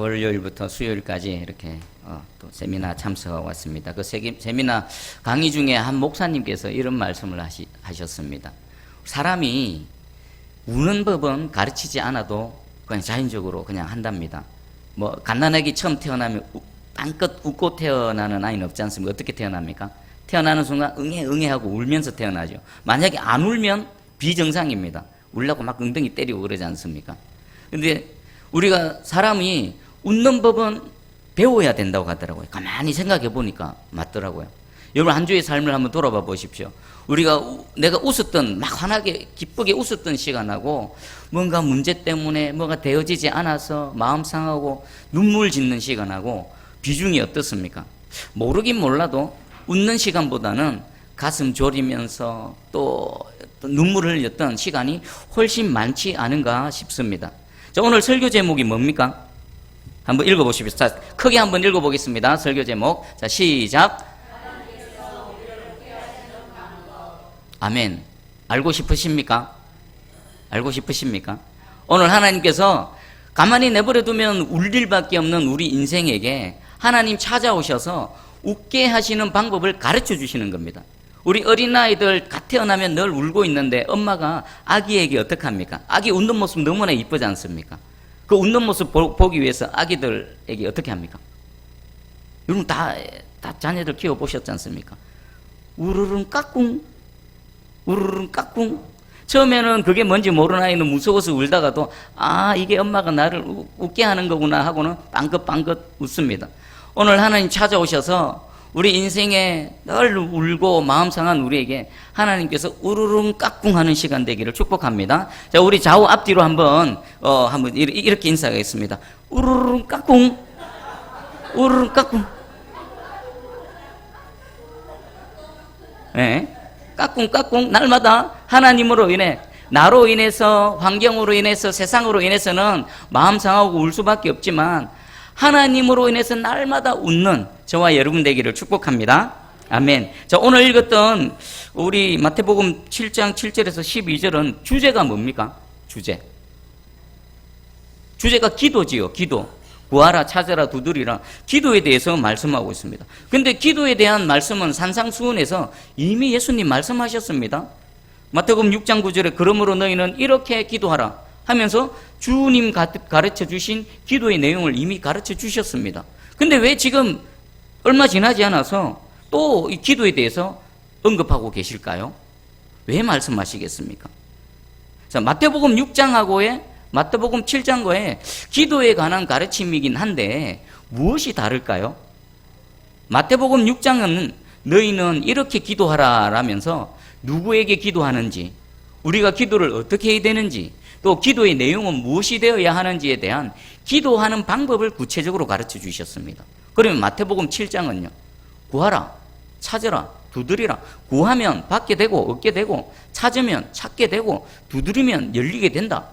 월요일부터 수요일까지 이렇게 어, 또 세미나 참석하고 왔습니다. 그 세기, 세미나 강의 중에 한 목사님께서 이런 말씀을 하시, 하셨습니다. 사람이 우는 법은 가르치지 않아도 그냥 자연적으로 그냥 한답니다. 뭐 갓난아기 처음 태어나면 우- 빵긋 웃고 태어나는 아이는 없지 않습니까? 어떻게 태어납니까? 태어나는 순간 응애 응애 하고 울면서 태어나죠. 만약에 안 울면 비정상입니다. 울라고 막 엉덩이 때리고 그러지 않습니까? 근데 우리가 사람이 웃는 법은 배워야 된다고 하더라고요. 가만히 생각해 보니까 맞더라고요. 여러분 한 주의 삶을 한번 돌아봐 보십시오. 우리가 우- 내가 웃었던 막 환하게 기쁘게 웃었던 시간하고 뭔가 문제 때문에 뭐가 되어지지 않아서 마음 상하고 눈물 짓는 시간하고 비중이 어떻습니까? 모르긴 몰라도 웃는 시간보다는 가슴 졸이면서 또 눈물을 흘렸던 시간이 훨씬 많지 않은가 싶습니다. 자, 오늘 설교 제목이 뭡니까? 한번 읽어보십시오. 자, 크게 한번 읽어보겠습니다. 설교 제목. 자, 시작. 아멘. 알고 싶으십니까? 알고 싶으십니까? 오늘 하나님께서 가만히 내버려 두면 울 일밖에 없는 우리 인생에게 하나님 찾아오셔서 웃게 하시는 방법을 가르쳐 주시는 겁니다. 우리 어린아이들 갓 태어나면 늘 울고 있는데 엄마가 아기에게 어떡합니까? 아기 웃는 모습 너무나 이쁘지 않습니까? 그 웃는 모습 보, 보기 위해서 아기들에게 어떻게 합니까? 여러분 다, 다 자녀들 키워보셨지 않습니까? 우르릉 까꿍, 우르릉 까꿍. 처음에는 그게 뭔지 모르는 아이는 무서워서 울다가도 아 이게 엄마가 나를 우- 웃게 하는 거구나 하고는 빵긋빵긋 웃습니다. 오늘 하나님 찾아오셔서 우리 인생에 늘 울고 마음 상한 우리에게 하나님께서 우르릉 까꿍 하는 시간 되기를 축복합니다. 자, 우리 좌우 앞뒤로 한번 어 한번 이렇게 인사하겠습니다. 우르릉 까꿍. 우르릉 까꿍. 예. 까꿍까꿍 날마다 하나님으로 인해 나로 인해서 환경으로 인해서 세상으로 인해서는 마음 상하고 울 수밖에 없지만 하나님으로 인해서 날마다 웃는 저와 여러분 되기를 축복합니다. 아멘. 자, 오늘 읽었던 우리 마태복음 7장 7절에서 12절은 주제가 뭡니까? 주제. 주제가 기도지요, 기도. 구하라, 찾아라, 두드리라. 기도에 대해서 말씀하고 있습니다. 근데 기도에 대한 말씀은 산상수훈에서 이미 예수님 말씀하셨습니다. 마태복음 6장 9절에 그러므로 너희는 이렇게 기도하라 하면서 주님 가- 가르쳐 주신 기도의 내용을 이미 가르쳐 주셨습니다. 근데 왜 지금 얼마 지나지 않아서 또 이 기도에 대해서 언급하고 계실까요? 왜 말씀하시겠습니까? 자, 마태복음 6장하고의 마태복음 7장과의 기도에 관한 가르침이긴 한데 무엇이 다를까요? 마태복음 6장은 너희는 이렇게 기도하라 라면서 누구에게 기도하는지 우리가 기도를 어떻게 해야 되는지 또 기도의 내용은 무엇이 되어야 하는지에 대한 기도하는 방법을 구체적으로 가르쳐 주셨습니다. 그러면 마태복음 7장은요. 구하라, 찾으라, 두드리라. 구하면 받게 되고 얻게 되고 찾으면 찾게 되고 두드리면 열리게 된다.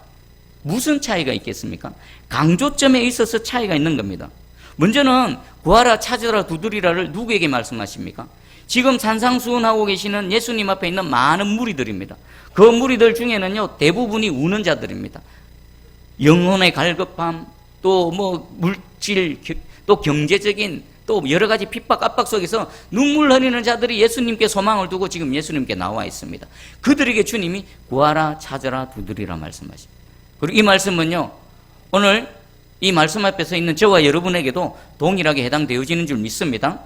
무슨 차이가 있겠습니까? 강조점에 있어서 차이가 있는 겁니다. 먼저는 구하라, 찾으라, 두드리라를 누구에게 말씀하십니까? 지금 산상수훈하고 계시는 예수님 앞에 있는 많은 무리들입니다. 그 무리들 중에는요, 대부분이 우는 자들입니다. 영혼의 갈급함, 또 뭐 물질, 겨- 또 경제적인, 또 여러 가지 핍박, 압박 속에서 눈물 흘리는 자들이 예수님께 소망을 두고 지금 예수님께 나와 있습니다. 그들에게 주님이 구하라, 찾으라, 두드리라 말씀하십니다. 그리고 이 말씀은요, 오늘 이 말씀 앞에 서 있는 저와 여러분에게도 동일하게 해당되어지는 줄 믿습니다.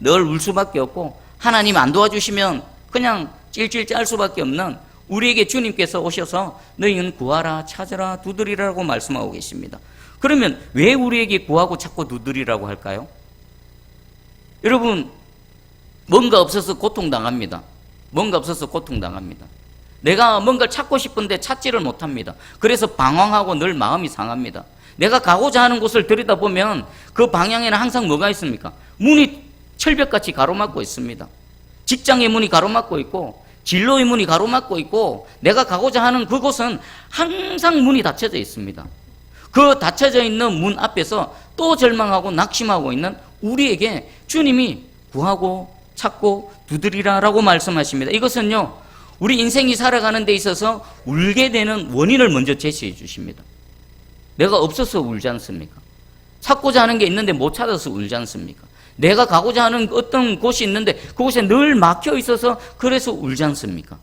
늘 울 수밖에 없고, 하나님 안 도와주시면 그냥 찔찔 짤 수밖에 없는 우리에게 주님께서 오셔서 너희는 구하라, 찾으라, 두드리라고 말씀하고 계십니다. 그러면 왜 우리에게 구하고 찾고 두드리라고 할까요? 여러분, 뭔가 없어서 고통당합니다. 뭔가 없어서 고통당합니다. 내가 뭔가를 찾고 싶은데 찾지를 못합니다. 그래서 방황하고 늘 마음이 상합니다. 내가 가고자 하는 곳을 들여다보면 그 방향에는 항상 뭐가 있습니까? 문이 철벽같이 가로막고 있습니다. 직장의 문이 가로막고 있고 진로의 문이 가로막고 있고 내가 가고자 하는 그곳은 항상 문이 닫혀져 있습니다. 그 닫혀져 있는 문 앞에서 또 절망하고 낙심하고 있는 우리에게 주님이 구하고 찾고 두드리라라고 말씀하십니다. 이것은요, 우리 인생이 살아가는 데 있어서 울게 되는 원인을 먼저 제시해 주십니다. 내가 없어서 울지 않습니까? 찾고자 하는 게 있는데 못 찾아서 울지 않습니까? 내가 가고자 하는 어떤 곳이 있는데 그곳에 늘 막혀 있어서 그래서 울지 않습니까?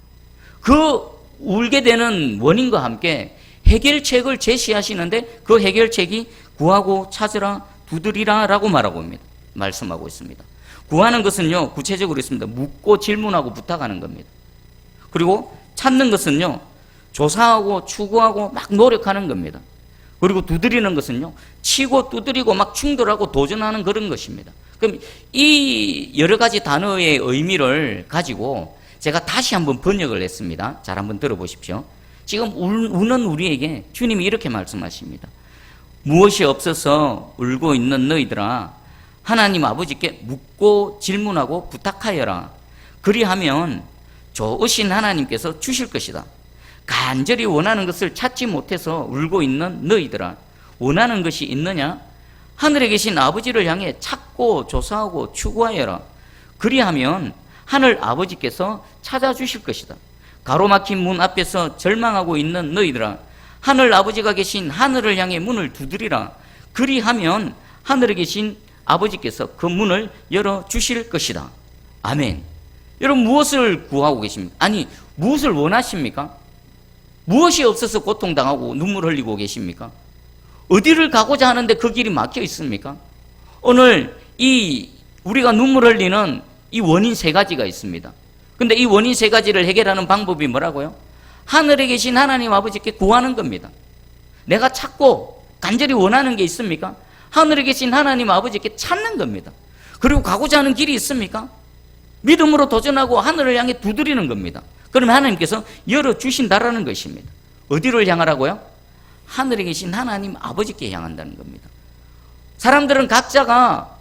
그 울게 되는 원인과 함께 해결책을 제시하시는데 그 해결책이 구하고 찾으라 두드리라라고 말하고 있습니다. 말씀하고 있습니다. 구하는 것은요 구체적으로 있습니다. 묻고 질문하고 부탁하는 겁니다. 그리고 찾는 것은요 조사하고 추구하고 막 노력하는 겁니다. 그리고 두드리는 것은요 치고 두드리고 막 충돌하고 도전하는 그런 것입니다. 그럼 이 여러 가지 단어의 의미를 가지고 제가 다시 한번 번역을 했습니다. 잘 한번 들어보십시오. 지금 울- 우는 우리에게 주님이 이렇게 말씀하십니다. 무엇이 없어서 울고 있는 너희들아 하나님 아버지께 묻고 질문하고 부탁하여라. 그리하면 좋으신 하나님께서 주실 것이다. 간절히 원하는 것을 찾지 못해서 울고 있는 너희들아 원하는 것이 있느냐? 하늘에 계신 아버지를 향해 찾고 조사하고 추구하여라. 그리하면 하늘 아버지께서 찾아주실 것이다. 가로막힌 문 앞에서 절망하고 있는 너희들아 하늘 아버지가 계신 하늘을 향해 문을 두드리라. 그리하면 하늘에 계신 아버지께서 그 문을 열어 주실 것이다. 아멘. 여러분 무엇을 구하고 계십니까? 아니 무엇을 원하십니까? 무엇이 없어서 고통당하고 눈물 흘리고 계십니까? 어디를 가고자 하는데 그 길이 막혀 있습니까? 오늘 이 우리가 눈물 흘리는 이 원인 세 가지가 있습니다. 근데 이 원인 세 가지를 해결하는 방법이 뭐라고요? 하늘에 계신 하나님 아버지께 구하는 겁니다. 내가 찾고 간절히 원하는 게 있습니까? 하늘에 계신 하나님 아버지께 찾는 겁니다. 그리고 가고자 하는 길이 있습니까? 믿음으로 도전하고 하늘을 향해 두드리는 겁니다. 그러면 하나님께서 열어주신다라는 것입니다. 어디를 향하라고요? 하늘에 계신 하나님 아버지께 향한다는 겁니다. 사람들은 각자가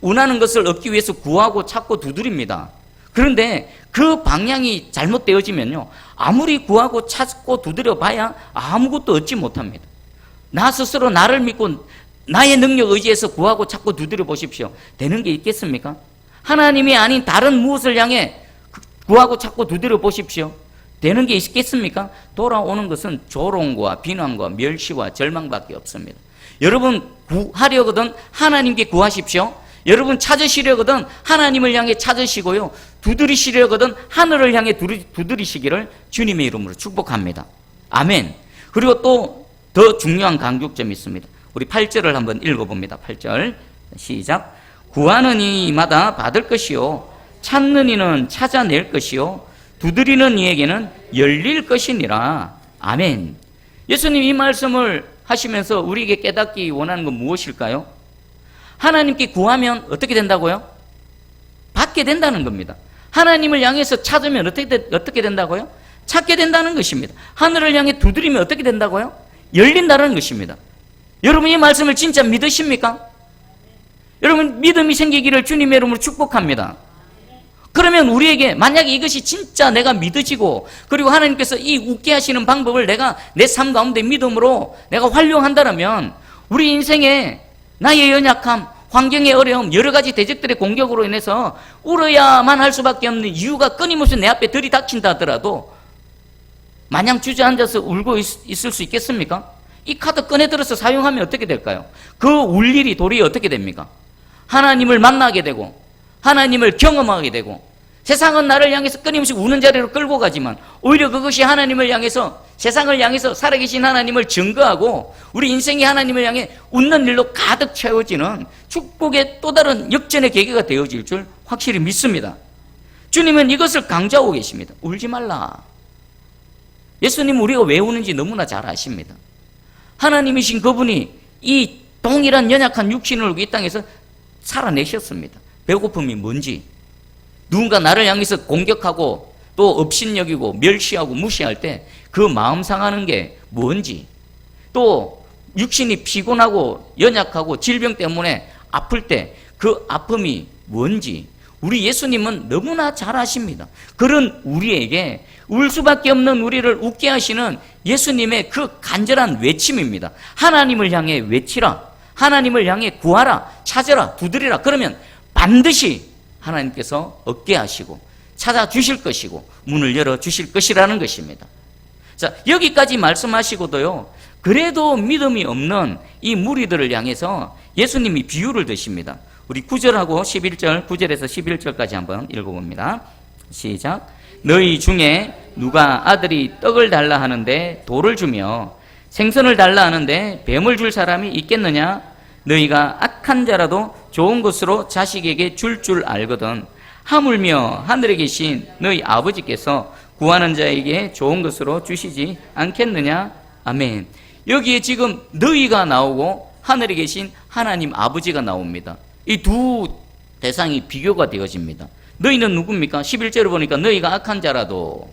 원하는 것을 얻기 위해서 구하고 찾고 두드립니다. 그런데 그 방향이 잘못되어지면요. 아무리 구하고 찾고 두드려 봐야 아무것도 얻지 못합니다. 나 스스로 나를 믿고 나의 능력 의지해서 구하고 찾고 두드려 보십시오. 되는 게 있겠습니까? 하나님이 아닌 다른 무엇을 향해 구하고 찾고 두드려 보십시오. 되는 게 있겠습니까? 돌아오는 것은 조롱과 비난과 멸시와 절망밖에 없습니다. 여러분 구하려거든 하나님께 구하십시오. 여러분 찾으시려거든 하나님을 향해 찾으시고요. 두드리시려거든 하늘을 향해 두드리- 두드리시기를 주님의 이름으로 축복합니다. 아멘. 그리고 또 더 중요한 강조점이 있습니다. 우리 8절을 한번 읽어봅니다. 8절 시작. 구하는 이마다 받을 것이요 찾는 이는 찾아낼 것이요 두드리는 이에게는 열릴 것이니라. 아멘. 예수님 이 말씀을 하시면서 우리에게 깨닫기 원하는 건 무엇일까요? 하나님께 구하면 어떻게 된다고요? 받게 된다는 겁니다. 하나님을 향해서 찾으면 어떻게, 되- 어떻게 된다고요? 찾게 된다는 것입니다. 하늘을 향해 두드리면 어떻게 된다고요? 열린다는 것입니다. 여러분 이 말씀을 진짜 믿으십니까? 여러분 믿음이 생기기를 주님의 이름으로 축복합니다. 그러면 우리에게 만약에 이것이 진짜 내가 믿어지고 그리고 하나님께서 이 웃게 하시는 방법을 내가 내 삶 가운데 믿음으로 내가 활용한다면 우리 인생에 나의 연약함, 환경의 어려움, 여러 가지 대적들의 공격으로 인해서 울어야만 할 수밖에 없는 이유가 끊임없이 내 앞에 들이닥친다 하더라도 마냥 주저앉아서 울고 있, 을수 있겠습니까? 이 카드 꺼내 들어서 사용하면 어떻게 될까요? 그 울 일이 도리어 어떻게 됩니까? 하나님을 만나게 되고 하나님을 경험하게 되고 세상은 나를 향해서 끊임없이 우는 자리로 끌고 가지만 오히려 그것이 하나님을 향해서 세상을 향해서 살아계신 하나님을 증거하고 우리 인생이 하나님을 향해 웃는 일로 가득 채워지는 축복의 또 다른 역전의 계기가 되어질 줄 확실히 믿습니다. 주님은 이것을 강조하고 계십니다. 울지 말라. 예수님 우리가 왜 우는지 너무나 잘 아십니다. 하나님이신 그분이 이 동일한 연약한 육신을 이 땅에서 살아내셨습니다. 배고픔이 뭔지, 누군가 나를 향해서 공격하고 또 업신여기고 멸시하고 무시할 때 그 마음 상하는 게 뭔지, 또 육신이 피곤하고 연약하고 질병 때문에 아플 때 그 아픔이 뭔지 우리 예수님은 너무나 잘 아십니다. 그런 우리에게 울 수밖에 없는 우리를 웃게 하시는 예수님의 그 간절한 외침입니다. 하나님을 향해 외치라. 하나님을 향해 구하라. 찾으라. 두드리라. 그러면 반드시 하나님께서 얻게 하시고 찾아주실 것이고 문을 열어 주실 것이라는 것입니다. 자, 여기까지 말씀하시고도요. 그래도 믿음이 없는 이 무리들을 향해서 예수님이 비유를 드십니다. 우리 9절하고 11절, 9절에서 11절까지 한번 읽어봅니다. 시작. 너희 중에 누가 아들이 떡을 달라 하는데 돌을 주며 생선을 달라 하는데 뱀을 줄 사람이 있겠느냐? 너희가 악한 자라도 좋은 것으로 자식에게 줄줄 알거든. 하물며 하늘에 계신 너희 아버지께서 구하는 자에게 좋은 것으로 주시지 않겠느냐? 아멘. 여기에 지금 너희가 나오고 하늘에 계신 하나님 아버지가 나옵니다. 이 두 대상이 비교가 되어집니다. 너희는 누굽니까? 11절을 보니까 너희가 악한 자라도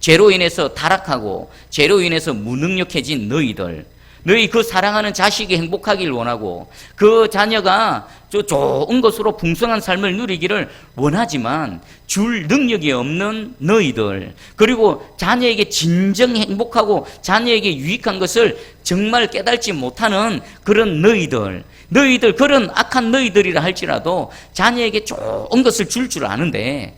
죄로 인해서 타락하고 죄로 인해서 무능력해진 너희들 너희 그 사랑하는 자식이 행복하길 원하고 그 자녀가 저 좋은 것으로 풍성한 삶을 누리기를 원하지만 줄 능력이 없는 너희들 그리고 자녀에게 진정 행복하고 자녀에게 유익한 것을 정말 깨달지 못하는 그런 너희들 너희들 그런 악한 너희들이라 할지라도 자녀에게 좋은 것을 줄줄 아는데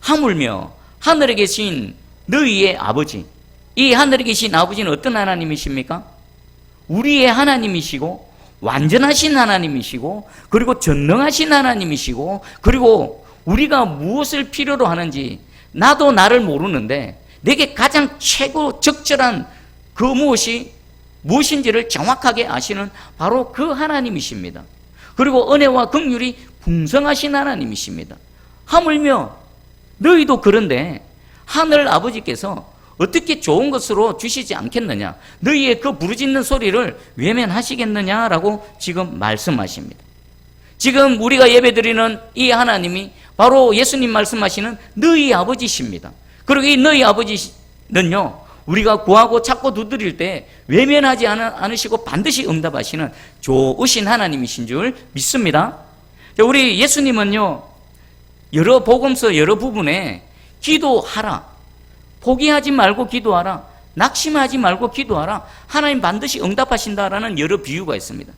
하물며 하늘에 계신 너희의 아버지 이 하늘에 계신 아버지는 어떤 하나님이십니까? 우리의 하나님이시고 완전하신 하나님이시고 그리고 전능하신 하나님이시고 그리고 우리가 무엇을 필요로 하는지 나도 나를 모르는데 내게 가장 최고 적절한 그 무엇이 무엇인지를 정확하게 아시는 바로 그 하나님이십니다. 그리고 은혜와 긍휼이 풍성하신 하나님이십니다. 하물며 너희도 그런데 하늘 아버지께서 어떻게 좋은 것으로 주시지 않겠느냐? 너희의 그 부르짖는 소리를 외면하시겠느냐라고 지금 말씀하십니다. 지금 우리가 예배드리는 이 하나님이 바로 예수님 말씀하시는 너희 아버지십니다. 그리고 이 너희 아버지는요, 우리가 구하고 찾고 두드릴 때 외면하지 않으시고 반드시 응답하시는 좋으신 하나님이신 줄 믿습니다. 자, 우리 예수님은요, 여러 복음서 여러 부분에 기도하라. 포기하지 말고 기도하라. 낙심하지 말고 기도하라. 하나님 반드시 응답하신다라는 여러 비유가 있습니다.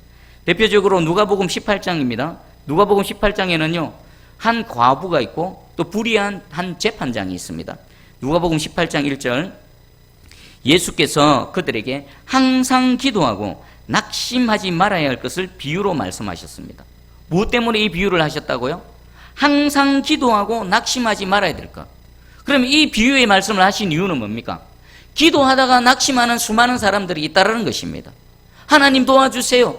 대표적으로 누가복음 18장입니다. 누가복음 18장에는요. 한 과부가 있고 또 불의한 한 재판장이 있습니다. 누가복음 18장 1절 예수께서 그들에게 항상 기도하고 낙심하지 말아야 할 것을 비유로 말씀하셨습니다. 무엇 때문에 이 비유를 하셨다고요? 항상 기도하고 낙심하지 말아야 될 것. 그럼 이 비유의 말씀을 하신 이유는 뭡니까? 기도하다가 낙심하는 수많은 사람들이 있다라는 것입니다. 하나님 도와주세요.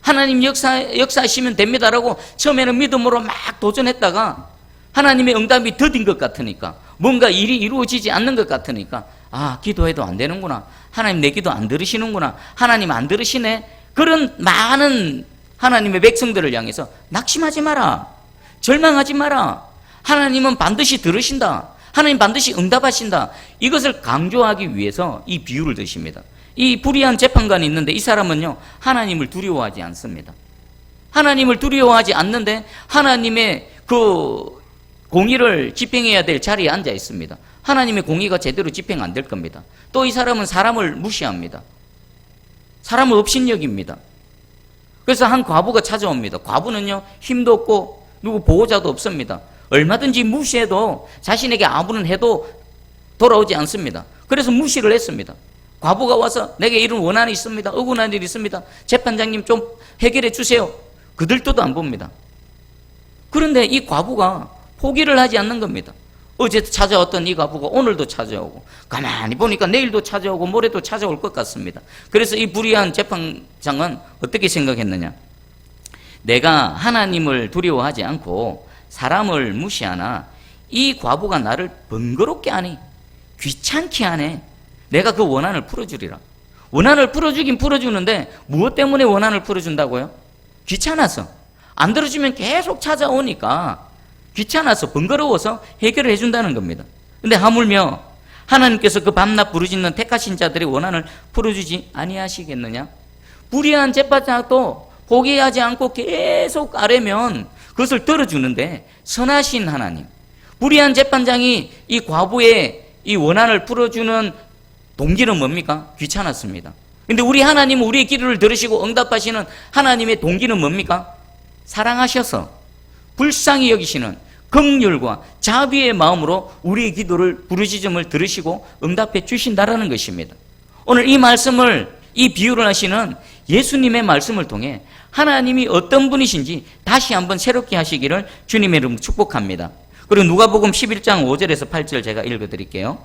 하나님 역사, 역사하시면 됩니다라고 처음에는 믿음으로 막 도전했다가 하나님의 응답이 더딘 것 같으니까 뭔가 일이 이루어지지 않는 것 같으니까 아, 기도해도 안 되는구나. 하나님 내 기도 안 들으시는구나. 하나님 안 들으시네. 그런 많은 하나님의 백성들을 향해서 낙심하지 마라. 절망하지 마라. 하나님은 반드시 들으신다. 하나님 반드시 응답하신다. 이것을 강조하기 위해서 이 비유를 드십니다. 이 불의한 재판관이 있는데 이 사람은요, 하나님을 두려워하지 않습니다. 하나님을 두려워하지 않는데 하나님의 그 공의를 집행해야 될 자리에 앉아 있습니다. 하나님의 공의가 제대로 집행 안 될 겁니다. 또 이 사람은 사람을 무시합니다. 사람을 업신여깁니다. 그래서 한 과부가 찾아옵니다. 과부는요, 힘도 없고 누구 보호자도 없습니다. 얼마든지 무시해도 자신에게 아무런 해도 돌아오지 않습니다. 그래서 무시를 했습니다. 과부가 와서 내게 이런 원한이 있습니다. 억울한 일이 있습니다. 재판장님 좀 해결해 주세요. 그들도 안 봅니다. 그런데 이 과부가 포기를 하지 않는 겁니다. 어제 찾아왔던 이 과부가 오늘도 찾아오고 가만히 보니까 내일도 찾아오고 모레도 찾아올 것 같습니다. 그래서 이 불의한 재판장은 어떻게 생각했느냐? 내가 하나님을 두려워하지 않고 사람을 무시하나 이 과부가 나를 번거롭게 하니 귀찮게 하네. 내가 그 원한을 풀어주리라. 원한을 풀어주긴 풀어주는데 무엇 때문에 원한을 풀어준다고요? 귀찮아서. 안 들어주면 계속 찾아오니까 귀찮아서 번거로워서 해결을 해준다는 겁니다. 근데 하물며 하나님께서 그 밤낮 부르짖는 택하신 자들의 원한을 풀어주지 아니하시겠느냐? 불의한 재판장도 포기하지 않고 계속 아뢰면 그것을 들어주는데 선하신 하나님, 불의한 재판장이 이 과부의 이 원한을 풀어주는 동기는 뭡니까? 귀찮았습니다. 근데 우리 하나님은 우리의 기도를 들으시고 응답하시는 하나님의 동기는 뭡니까? 사랑하셔서 불쌍히 여기시는 긍휼과 자비의 마음으로 우리의 기도를 부르짖음을 들으시고 응답해 주신다라는 것입니다. 오늘 이 말씀을 이 비유를 하시는 예수님의 말씀을 통해 하나님이 어떤 분이신지 다시 한번 새롭게 하시기를 주님의 이름 축복합니다. 그리고 누가복음 11장 5절에서 8절 제가 읽어 드릴게요.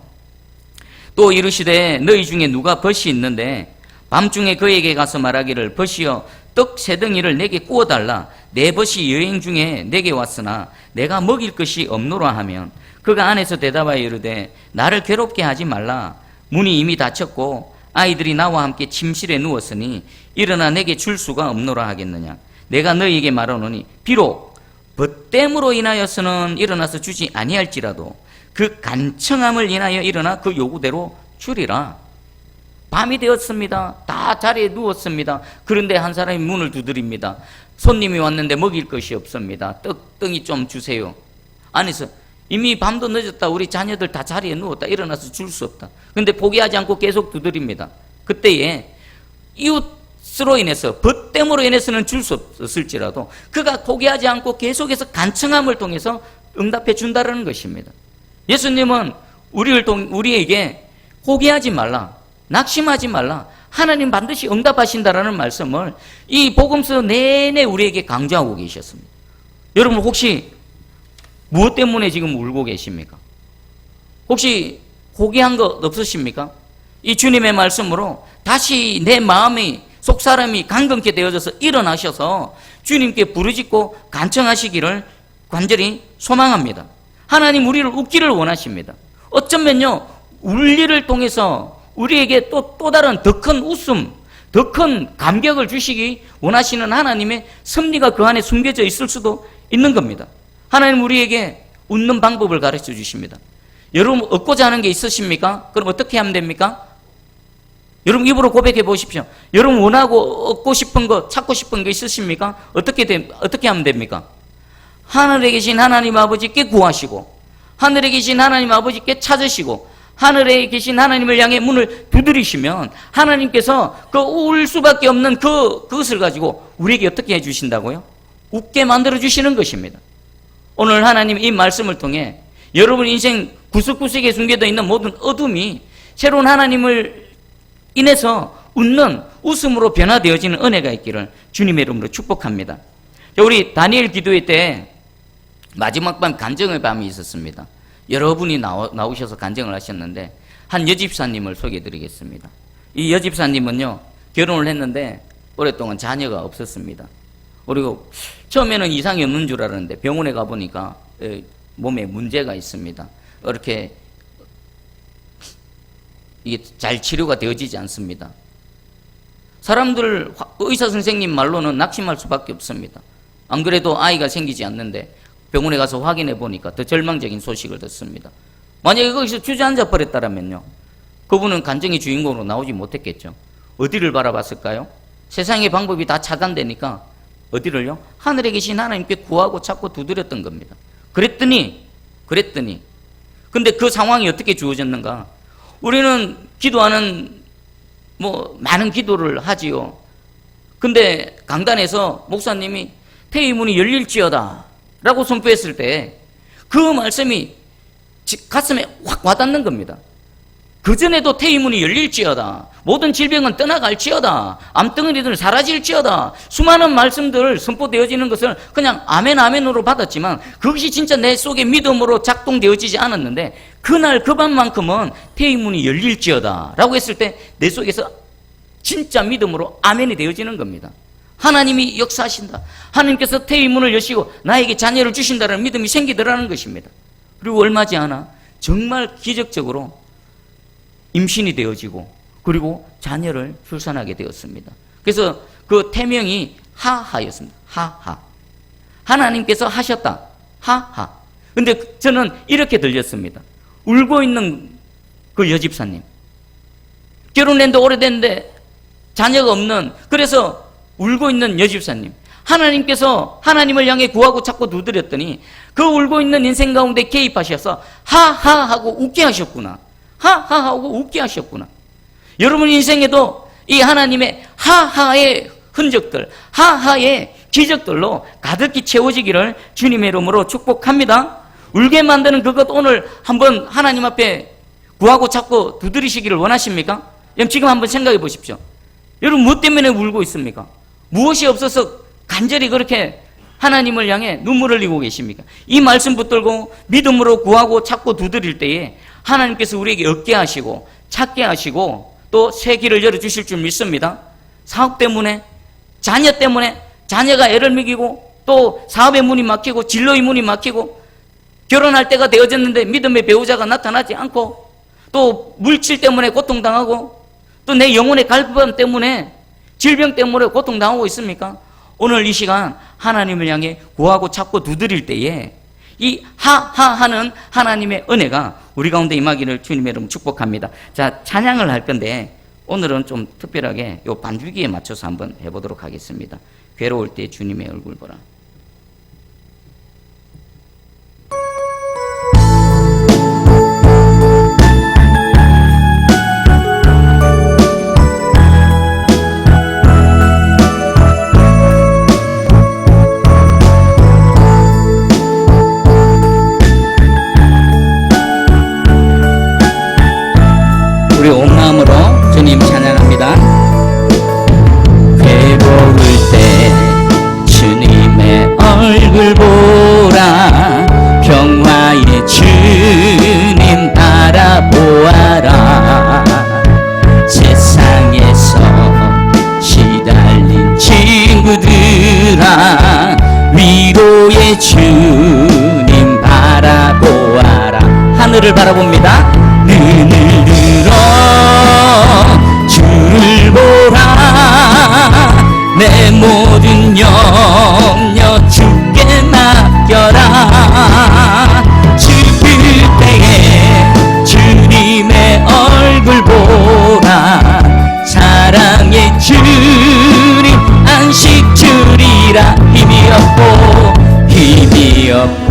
또 이르시되 너희 중에 누가 벗이 있는데 밤중에 그에게 가서 말하기를 벗이여 떡 세 덩이를 내게 구워 달라 내 벗이 여행 중에 내게 왔으나 내가 먹일 것이 없노라 하면 그가 안에서 대답하여 이르되 나를 괴롭게 하지 말라 문이 이미 닫혔고 아이들이 나와 함께 침실에 누웠으니 일어나 내게 줄 수가 없노라 하겠느냐 내가 너희에게 말하노니 비록 벗됨으로 인하여서는 일어나서 주지 아니할지라도 그 간청함을 인하여 일어나 그 요구대로 주리라 밤이 되었습니다. 다 자리에 누웠습니다. 그런데 한 사람이 문을 두드립니다. 손님이 왔는데 먹일 것이 없습니다. 떡덩이 좀 주세요. 안에서 이미 밤도 늦었다. 우리 자녀들 다 자리에 누웠다. 일어나서 줄 수 없다. 근데 포기하지 않고 계속 두드립니다. 그때에 이웃으로 인해서 벗됨으로 인해서는 줄 수 없을지라도 그가 포기하지 않고 계속해서 간청함을 통해서 응답해 준다는 것입니다. 예수님은 우리를 통 우리에게 포기하지 말라. 낙심하지 말라. 하나님 반드시 응답하신다라는 말씀을 이 복음서 내내 우리에게 강조하고 계셨습니다. 여러분 혹시 무엇 때문에 지금 울고 계십니까? 혹시 포기한 것 없으십니까? 이 주님의 말씀으로 다시 내 마음이 속사람이 강건케 되어져서 일어나셔서 주님께 부르짖고 간청하시기를 간절히 소망합니다. 하나님 우리를 웃기를 원하십니다. 어쩌면요, 울리를 통해서 우리에게 또, 또 다른 더 큰 웃음, 더 큰 감격을 주시기 원하시는 하나님의 섭리가 그 안에 숨겨져 있을 수도 있는 겁니다. 하나님 우리에게 웃는 방법을 가르쳐 주십니다. 여러분, 얻고자 하는 게 있으십니까? 그럼 어떻게 하면 됩니까? 여러분, 입으로 고백해 보십시오. 여러분, 원하고 얻고 싶은 거, 찾고 싶은 거 있으십니까? 어떻게, 되, 어떻게 하면 됩니까? 하늘에 계신 하나님 아버지께 구하시고, 하늘에 계신 하나님 아버지께 찾으시고, 하늘에 계신 하나님을 향해 문을 두드리시면 하나님께서 그 울 수밖에 없는 그, 그것을 가지고 우리에게 어떻게 해 주신다고요? 웃게 만들어 주시는 것입니다. 오늘 하나님 이 말씀을 통해 여러분 인생 구석구석에 숨겨져 있는 모든 어둠이 새로운 하나님을 인해서 웃는 웃음으로 변화되어지는 은혜가 있기를 주님의 이름으로 축복합니다. 자, 우리 다니엘 기도회 때 마지막 밤 간증의 밤이 있었습니다. 여러분이 나오, 나오셔서 간증을 하셨는데 한 여집사님을 소개해 드리겠습니다. 이 여집사님은요 결혼을 했는데 오랫동안 자녀가 없었습니다. 그리고 처음에는 이상이 없는 줄 알았는데 병원에 가보니까 에, 몸에 문제가 있습니다. 이렇게 이게 잘 치료가 되어지지 않습니다. 사람들 의사 선생님 말로는 낙심할 수밖에 없습니다. 안 그래도 아이가 생기지 않는데 병원에 가서 확인해 보니까 더 절망적인 소식을 듣습니다. 만약에 거기서 주저앉아 버렸다면요. 그분은 간증의 주인공으로 나오지 못했겠죠. 어디를 바라봤을까요? 세상의 방법이 다 차단되니까 어디를요? 하늘에 계신 하나님께 구하고 찾고 두드렸던 겁니다. 그랬더니 그랬더니 근데 그 상황이 어떻게 주어졌는가? 우리는 기도하는 뭐 많은 기도를 하지요. 근데 강단에서 목사님이 태의 문이 열릴지어다 라고 선포했을 때 그 말씀이 가슴에 확 와닿는 겁니다. 그전에도 태의문이 열릴지어다. 모든 질병은 떠나갈지어다. 암덩어리들은 사라질지어다. 수많은 말씀들 선포되어지는 것을 그냥 아멘 아멘으로 받았지만 그것이 진짜 내 속에 믿음으로 작동되어지지 않았는데 그날 그 밤만큼은 태의문이 열릴지어다. 라고 했을 때 내 속에서 진짜 믿음으로 아멘이 되어지는 겁니다. 하나님이 역사하신다. 하나님께서 태의 문을 여시고 나에게 자녀를 주신다는 믿음이 생기더라는 것입니다. 그리고 얼마지 않아 정말 기적적으로 임신이 되어지고 그리고 자녀를 출산하게 되었습니다. 그래서 그 태명이 하하였습니다. 하하. 하나님께서 하셨다. 하하. 근데 저는 이렇게 들렸습니다. 울고 있는 그 여집사님. 결혼했는데 오래됐는데 자녀가 없는 그래서 울고 있는 여집사님. 하나님께서 하나님을 향해 구하고 찾고 두드렸더니 그 울고 있는 인생 가운데 개입하셔서 하하 하고 웃게 하셨구나. 하하 하고 웃게 하셨구나. 여러분 인생에도 이 하나님의 하하의 흔적들, 하하의 기적들로 가득히 채워지기를 주님의 이름으로 축복합니다. 울게 만드는 그것 오늘 한번 하나님 앞에 구하고 찾고 두드리시기를 원하십니까? 지금 한번 생각해 보십시오. 여러분 무엇 때문에 울고 있습니까? 무엇이 없어서 간절히 그렇게 하나님을 향해 눈물을 흘리고 계십니까? 이 말씀 붙들고 믿음으로 구하고 찾고 두드릴 때에 하나님께서 우리에게 얻게 하시고 찾게 하시고 또 새 길을 열어주실 줄 믿습니다. 사업 때문에 자녀 때문에 자녀가 애를 먹이고 또 사업의 문이 막히고 진로의 문이 막히고 결혼할 때가 되어졌는데 믿음의 배우자가 나타나지 않고 또 물질 때문에 고통당하고 또 내 영혼의 갈급함 때문에 질병 때문에 고통당하고 있습니까? 오늘 이 시간 하나님을 향해 구하고 찾고 두드릴 때에 이 하하 하는 하나님의 은혜가 우리 가운데 임하기를 주님의 이름 축복합니다. 자, 찬양을 할 건데 오늘은 좀 특별하게 요 반주기에 맞춰서 한번 해보도록 하겠습니다. 괴로울 때 주님의 얼굴 보라. 합니다. 괴로울 때 주님의 얼굴 보라. 평화의 주님 바라보아라. 세상에서 시달린 친구들아 위로의 주님 바라보아라. 하늘을 바라봅니다 내 모든 염려 주께 맡겨라. 슬플 때에 주님의 얼굴 보라. 사랑의 주님 안식 주리라. 힘이 없고 힘이 없고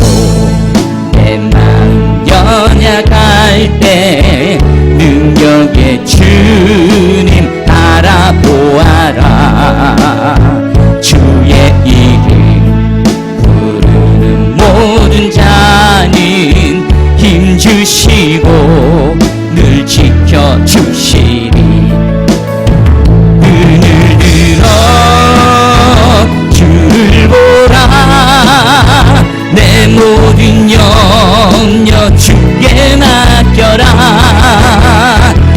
모든 염려 주께 맡겨라.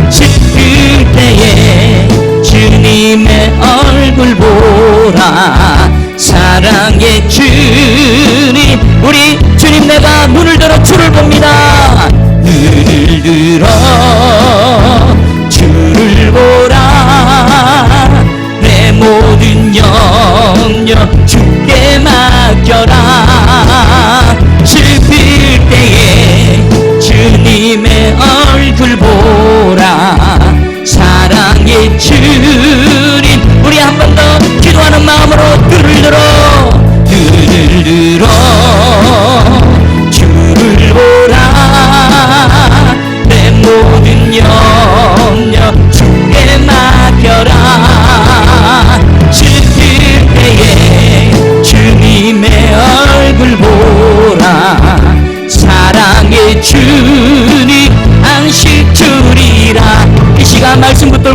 슬플 때에 주님의 얼굴 보라. 사랑의 주님 우리 주님 내가 눈을 들어 주를 봅니다. 눈을 들어 주를 보라. 내 모든 염려 주께 맡겨라 기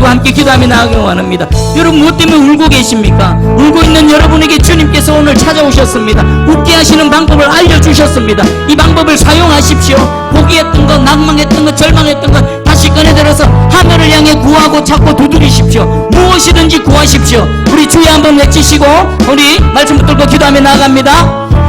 붙들고 함께 기도하며 나가기 원합니다. 여러분 무엇 때문에 울고 계십니까? 울고 있는 여러분에게 주님께서 오늘 찾아오셨습니다. 웃게 하시는 방법을 알려주셨습니다. 이 방법을 사용하십시오. 포기했던 것 낭망했던 것 절망했던 것 다시 꺼내들어서 하늘을 향해 구하고 찾고 두드리십시오. 무엇이든지 구하십시오. 우리 주여 한번 외치시고 우리 말씀 붙들고 기도하며 나갑니다. 주여